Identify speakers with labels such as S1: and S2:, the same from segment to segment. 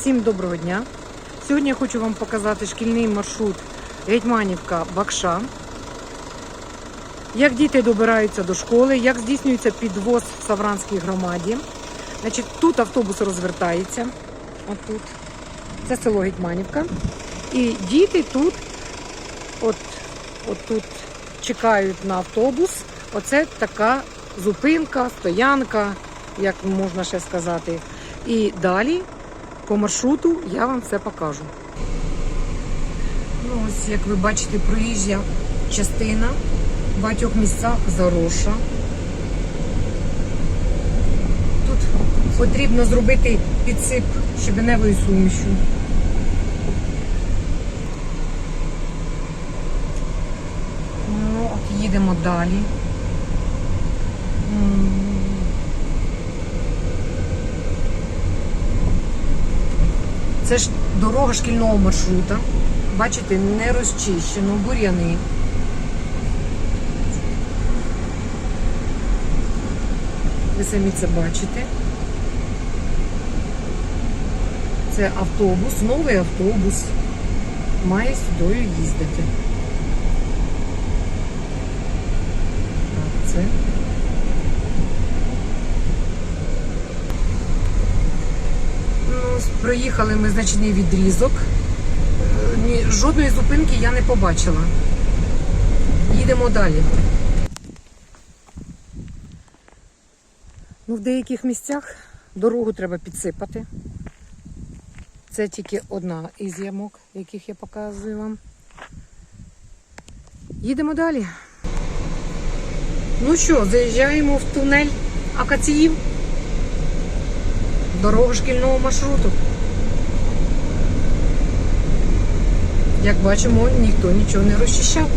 S1: Всім доброго дня! Сьогодні я хочу вам показати шкільний маршрут Гетьманівка Бакша. Як діти добираються до школи, як здійснюється підвоз в Савранській громаді. Значить, тут автобус розвертається. Отут. Це село Гетьманівка. І діти тут, от, от тут чекають на автобус. Оце така зупинка, стоянка, як можна ще сказати. І далі по маршруту я вам все покажу. Ну, ось, як ви бачите, проїжджа частина в багатьох місцях зароша. Тут потрібно зробити підсип щебеневою сумішю. Ну, от їдемо далі. Це ж дорога шкільного маршрута. Бачите, не розчищено, бур'яни. Ви самі це бачите. Це автобус, новий автобус. Має сюдою їздити. Так, це. Ну, проїхали ми значний відрізок. Жодної зупинки я не побачила. Їдемо далі. Ну, в деяких місцях дорогу треба підсипати. Це тільки одна із ямок, яких я показую вам. Їдемо далі. Ну що, заїжджаємо в тунель Акаціїв. Дорога шкільного маршруту. Як бачимо, ніхто нічого не розчищав.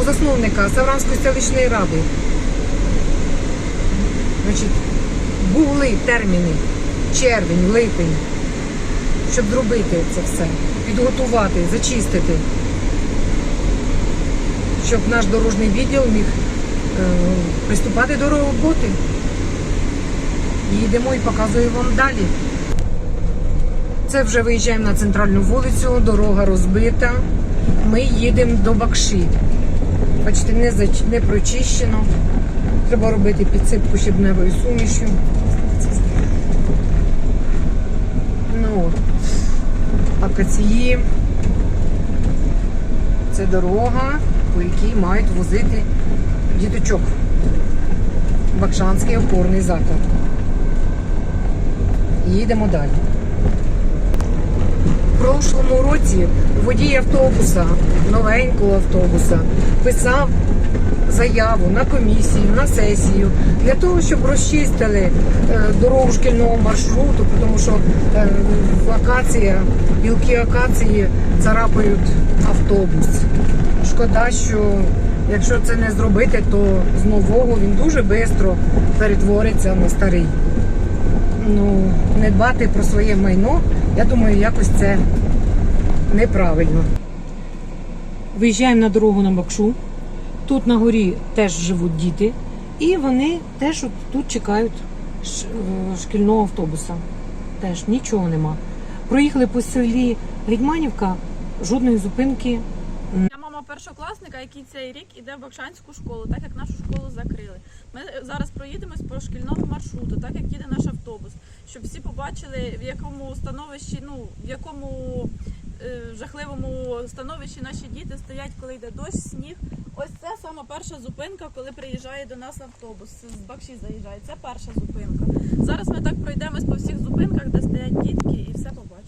S1: У засновника Савранської селищної ради. Значить, були терміни червень, липень, щоб зробити це все, підготувати, зачистити щоб наш дорожній відділ міг приступати до роботи. Їдемо і показую вам далі. Це вже виїжджаємо на центральну вулицю, дорога розбита. Ми їдемо до Бакші. Бачите, не, зач... не прочищено. Треба робити підсипку щебневою сумішю. Ну, акації. Це дорога, по якій мають возити діточок. Бакшанський опорний заклад. Їдемо далі. В прошлому році водій автобуса, новенького автобуса, писав заяву на комісію, на сесію для того, щоб розчистили е, дорогу шкільного маршруту, тому що е, акація, білки акації царапають автобус. Шкода, що якщо це не зробити, то з нового він дуже швидко перетвориться на старий. Ну, не дбати про своє майно, я думаю, якось це неправильно. Виїжджаємо на дорогу на Бакшу. Тут на горі теж живуть діти, і вони теж тут чекають е, шкільного автобуса. Теж нічого нема. Проїхали по селі Гетьманівка, жодної зупинки.
S2: Першокласника, який цей рік іде в Бакшанську школу, так як нашу школу закрили. Ми зараз проїдемось по шкільному маршруту, так як їде наш автобус, щоб всі побачили, в якому становищі, ну в якому е, жахливому становищі наші діти стоять, коли йде дощ, сніг. Ось це саме перша зупинка, коли приїжджає до нас автобус. З Бакші заїжджає. Це перша зупинка. Зараз ми так пройдемось по всіх зупинках, де стоять дітки, і все побачимо.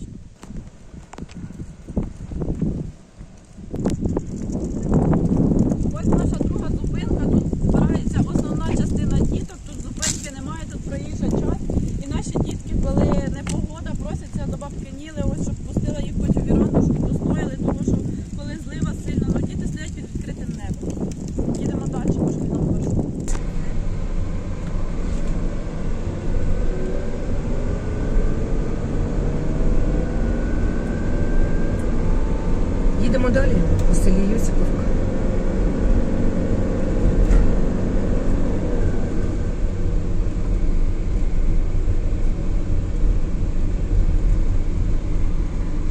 S2: далі у селі Юсіповка.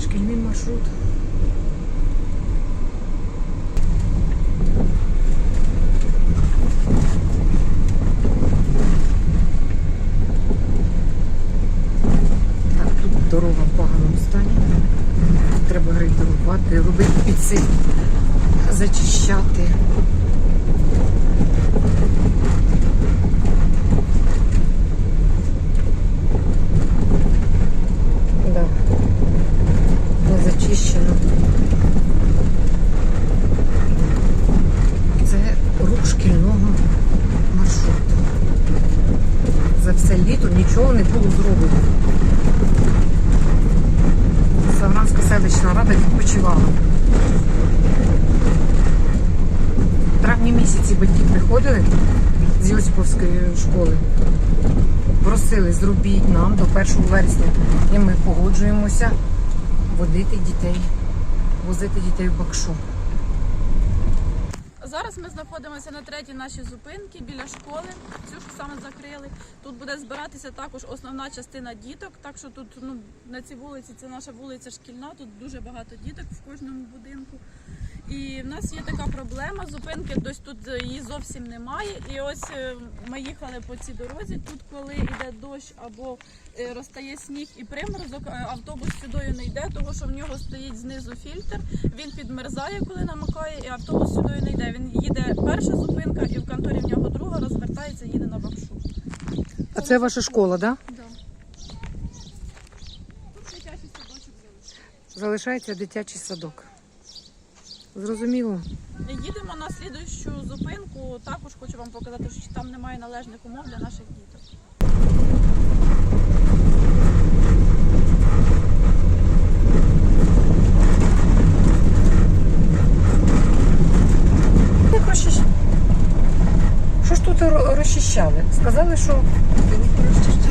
S2: Шкільний
S1: маршрут. Дорога в поганому стані. Треба грейдерувати, робити підсип, зачищати. Да. Не зачищено. Це рух шкільного маршруту. За все літо нічого не було зроблено. Савранська селищна рада відпочивала. В травні місяці батьки приходили з Йосиповської школи просили зробіть нам до 1 вересня. І ми погоджуємося водити дітей, возити дітей в Бакшу.
S2: Зараз ми знаходимося на третій нашій зупинці біля школи. Цю ж саме закрили. Тут буде збиратися також основна частина діток. Так що тут ну на цій вулиці це наша вулиця шкільна. Тут дуже багато діток в кожному будинку. І в нас є така проблема. Зупинки десь тут е, її зовсім немає. І ось е, ми їхали по цій дорозі. Тут, коли йде дощ або е, розтає сніг і приморозок, автобус сюдою не йде, тому що в нього стоїть знизу фільтр. Він підмерзає, коли намикає, і автобус сюдою не йде. Він їде перша зупинка, і в конторі в нього друга розвертається, їде на бакшу.
S1: А це ваша школа, так? Да?
S2: Да. Тут дитячий садочок.
S1: Залишається дитячий садок. Зрозуміло.
S2: Їдемо на слідуючу зупинку. Також хочу вам показати, що там немає належних умов для наших діток.
S1: Що ж тут розчищали? Сказали, що,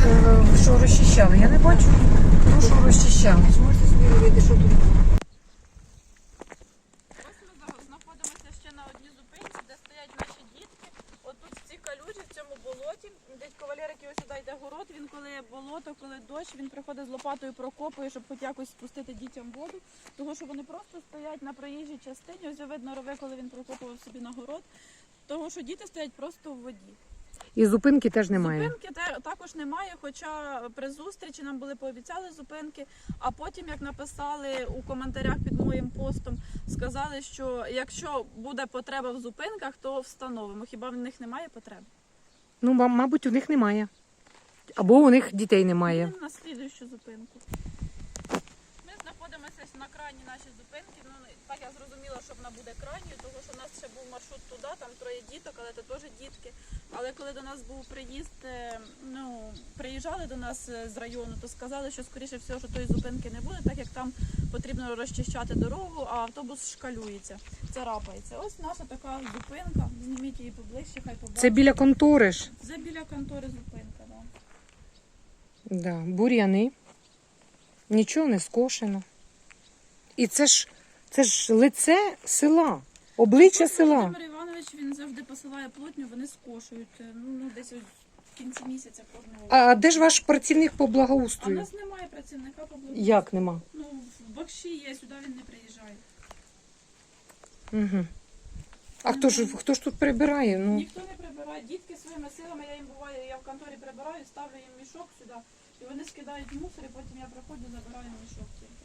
S1: е, що розчищали. Я не бачу, ну, що розчищали. Можете собі уявити, що тут.
S2: Ось ми зараз знаходимося ще на одній зупинці, де стоять наші дітки. От тут в цій калюжі, в цьому болоті. Дядько Валерик, який ось сюди йде город, він коли болото, коли дощ, він приходить з лопатою прокопує, щоб хоч якось спустити дітям воду. Тому що вони просто стоять на проїжджій частині. Ось видно рови, коли він прокопував собі на город. Того, що діти стоять просто в воді.
S1: І зупинки теж немає.
S2: Зупинки те- також немає, хоча при зустрічі нам були пообіцяли зупинки, а потім, як написали у коментарях під моїм постом, сказали, що якщо буде потреба в зупинках, то встановимо. Хіба в них немає потреби?
S1: Ну, мабуть, у них немає. Або у них дітей немає.
S2: На слідуючу зупинку. Ми знаходимося на крайній нашій зупинці. Ну так я зрозуміла, що вона буде крайньою, тому що у нас ще був маршрут туди, там троє діток, але це теж дітки. Але коли до нас був приїзд, е, ну приїжджали до нас е, з району, то сказали, що скоріше всього, що тої зупинки не буде, так як там потрібно розчищати дорогу, а автобус шкалюється. Це рапається. Ось наша така зупинка. Зніміть її поближче, хай побачить.
S1: Це біля контори ж.
S2: Це біля контори зупинка, да.
S1: Бур'яни. Нічого не скошено. І це ж, це ж лице села, обличчя села.
S2: Володимир Іванович він завжди посилає плотню, вони скошують. е, Ну, ну десь ось в кінці місяця кожного.
S1: А де ж ваш працівник по
S2: А
S1: благоустрою?
S2: нас немає працівника по благоустрою.
S1: Як нема?
S2: Ну, в Бакші є, сюди він не приїжджає.
S1: Угу. А хто ж, хто ж тут прибирає? Ну,
S2: Ніхто не прибирає. Дітки своїми силами, я їм буває, я в конторі прибираю, ставлю їм мішок сюди, і вони скидають мусор, і потім я приходжу, забираю мішок тільки.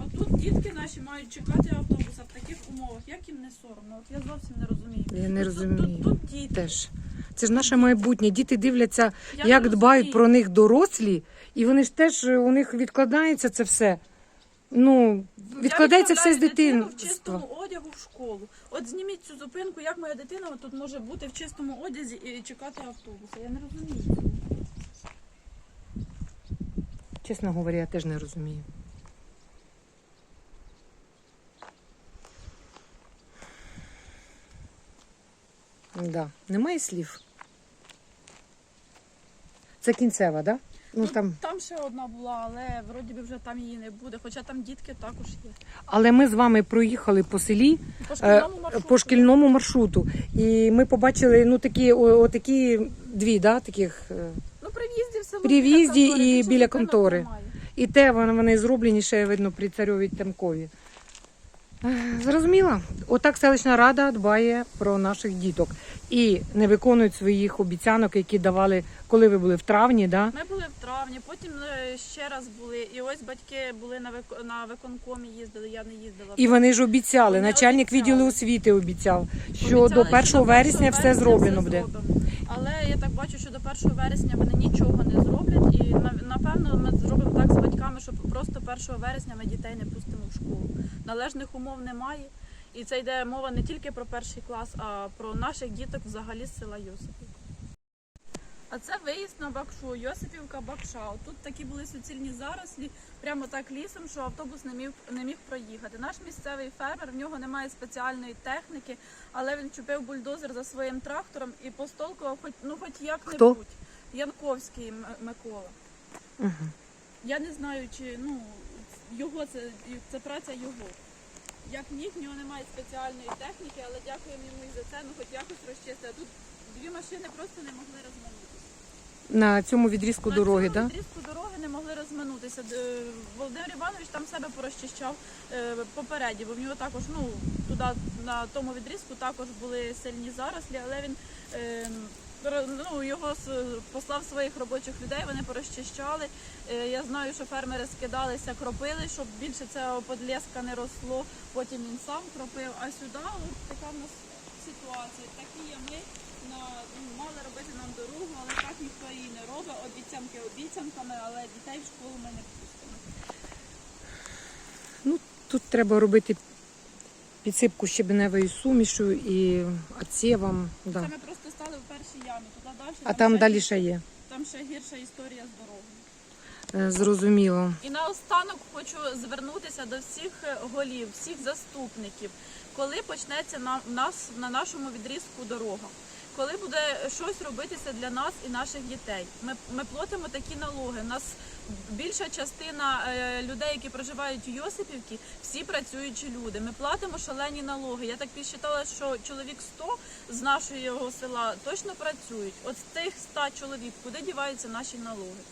S2: А тут дітки наші мають чекати автобуса в таких умовах. Як їм не соромно? От я зовсім не розумію.
S1: я не
S2: Тут-
S1: розумію.
S2: Тут, тут, тут діти.
S1: Теж. Це ж наше майбутнє. Діти дивляться,
S2: Я не
S1: як
S2: розумію.
S1: дбають про них дорослі, і вони ж теж е, у них відкладається це все. Ну, відкладається
S2: Я
S1: все з
S2: відправляю дитину в
S1: дитинства.
S2: чистому одягу в школу. От зніміть цю зупинку, як моя дитина тут може бути в чистому одязі і чекати автобуса. Я не розумію.
S1: Чесно говоря, я теж не розумію. Да. Немає слів. Це кінцева, да? Ну
S2: Ну,
S1: там.
S2: Там ще одна була, але вроді би вже там її не буде. Хоча там дітки також є.
S1: Але ми з вами проїхали по селі
S2: По
S1: е,
S2: шкільному маршруту.
S1: по шкільному маршруту. І ми побачили ну такі о, отакі дві, да, таких.
S2: При в'їзді
S1: і біля контори. І те вони, зроблені ще видно при царьові Темкові. Ех, Зрозуміло, отак селищна рада дбає про наших діток і не виконують своїх обіцянок, які давали, коли ви були в травні. Да?
S2: Ми були в травні, потім е, ще раз були. І ось батьки були на вик- на виконкомі, їздили. Я не їздила.
S1: І вони ж обіцяли.
S2: Вони
S1: Начальник
S2: обіцяли.
S1: відділу освіти обіцяв, що
S2: Обіцяли,
S1: до 1
S2: до
S1: вересня все зроблено буде.
S2: Але я так бачу, що до 1 вересня вони нічого не зроблять. І напевно ми зробимо так що просто 1 вересня ми дітей не пустимо в школу. Належних умов немає. І це йде мова не тільки про перший клас, а про наших діток взагалі з села Йосипівка. А це виїзд на Бакшу, Йосипівка Бакша. Тут такі були суцільні зарослі, прямо так лісом, що автобус не міг не міг проїхати. Наш місцевий фермер, в нього немає спеціальної техніки, але він чупив бульдозер за своїм трактором і постолкував хоч ну хоч як-небудь. Янковський Микола.
S1: Угу.
S2: Я не знаю, чи ну його це, це праця його. Як міг, в нього немає спеціальної техніки, але дякуємо йому і за це. Ну хоч якось розчистили. Тут дві машини просто не могли розминутися.
S1: На цьому відрізку
S2: На
S1: дороги,
S2: цьому
S1: так? Да?
S2: відрізку дороги не могли розминутися. Д- Володимир Іванович там себе порозчищав е, попереді, бо в нього також, ну, туди на тому відрізку також були сильні зарослі, але він е, ро- ну, його послав своїх робочих людей, вони порозчищали. Е, Я знаю, що фермери скидалися, кропили, щоб більше цього подлєска не росло. Потім він сам кропив. А сюди от така в нас ситуація. Такі ями на ну, мали робити нам дорогу, але так ніхто її не робить. Обіцянки обіцянками, але дітей в школу ми не пустимо.
S1: Ну, тут треба робити підсипку щебеневою сумішу і.
S2: Це
S1: Да.
S2: ми просто в першій ямі. Туди далі
S1: А там
S2: ще,
S1: далі ще є.
S2: там ще гірша історія з дорогою.
S1: Е, Зрозуміло.
S2: І наостанок хочу звернутися до всіх е, голів, всіх заступників, коли почнеться на нас на нашому відрізку дорога. Коли буде щось робитися для нас і наших дітей, ми, ми платимо такі налоги. У нас більша частина е, людей, які проживають у Йосипівці, всі працюючі люди. Ми платимо шалені налоги. Я так підсчитала, що чоловік 100 з нашого села точно працюють. От з тих 100 чоловік, куди діваються наші налоги?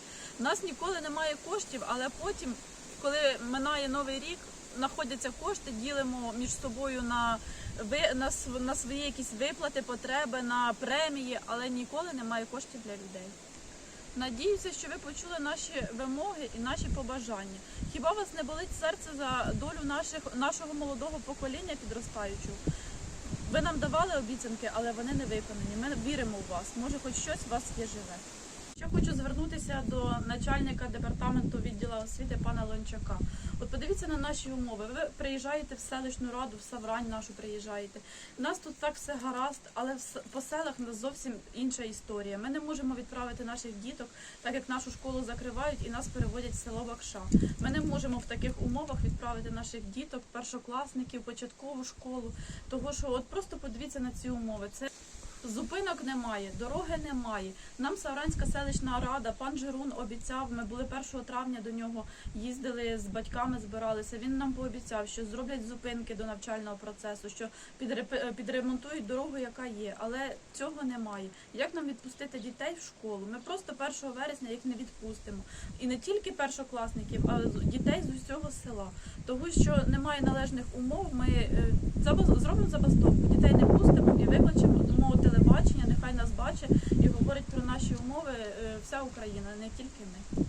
S2: У нас ніколи немає коштів, але потім, коли минає новий рік, знаходяться кошти, ділимо між собою на, ви- на, на свої якісь виплати, потреби, на премії, але ніколи немає коштів для людей. Надіюся, що ви почули наші вимоги і наші побажання. Хіба вас не болить серце за долю наших, нашого молодого покоління підростаючого? Ви нам давали обіцянки, але вони не виконані. Ми віримо в вас. Може, хоч щось у вас є живе. Ще хочу звернутися до начальника департаменту відділу освіти пана Лончака. От подивіться на наші умови. Ви приїжджаєте в селищну раду, в Саврань нашу приїжджаєте. У нас тут так все гаразд, але в по селах у нас зовсім інша історія. Ми не можемо відправити наших діток, так як нашу школу закривають і нас переводять в село Бакша. Ми не можемо в таких умовах відправити наших діток, першокласників, початкову школу. Того що от просто подивіться на ці умови. Це Зупинок немає, дороги немає. Нам Савранська селищна рада, пан Жирун обіцяв. Ми були 1 травня до нього, їздили з батьками, збиралися. Він нам пообіцяв, що зроблять зупинки до навчального процесу, що підреп- підремонтують дорогу, яка є. Але цього немає. Як нам відпустити дітей в школу? Ми просто 1 вересня їх не відпустимо. І не тільки першокласників, а дітей з усього села. Тому що немає належних умов. Ми е, зробимо забастовку, дітей не пустимо і викличемо мову телебачення. Нехай нас бачить і говорить про наші умови е, вся Україна, не тільки ми.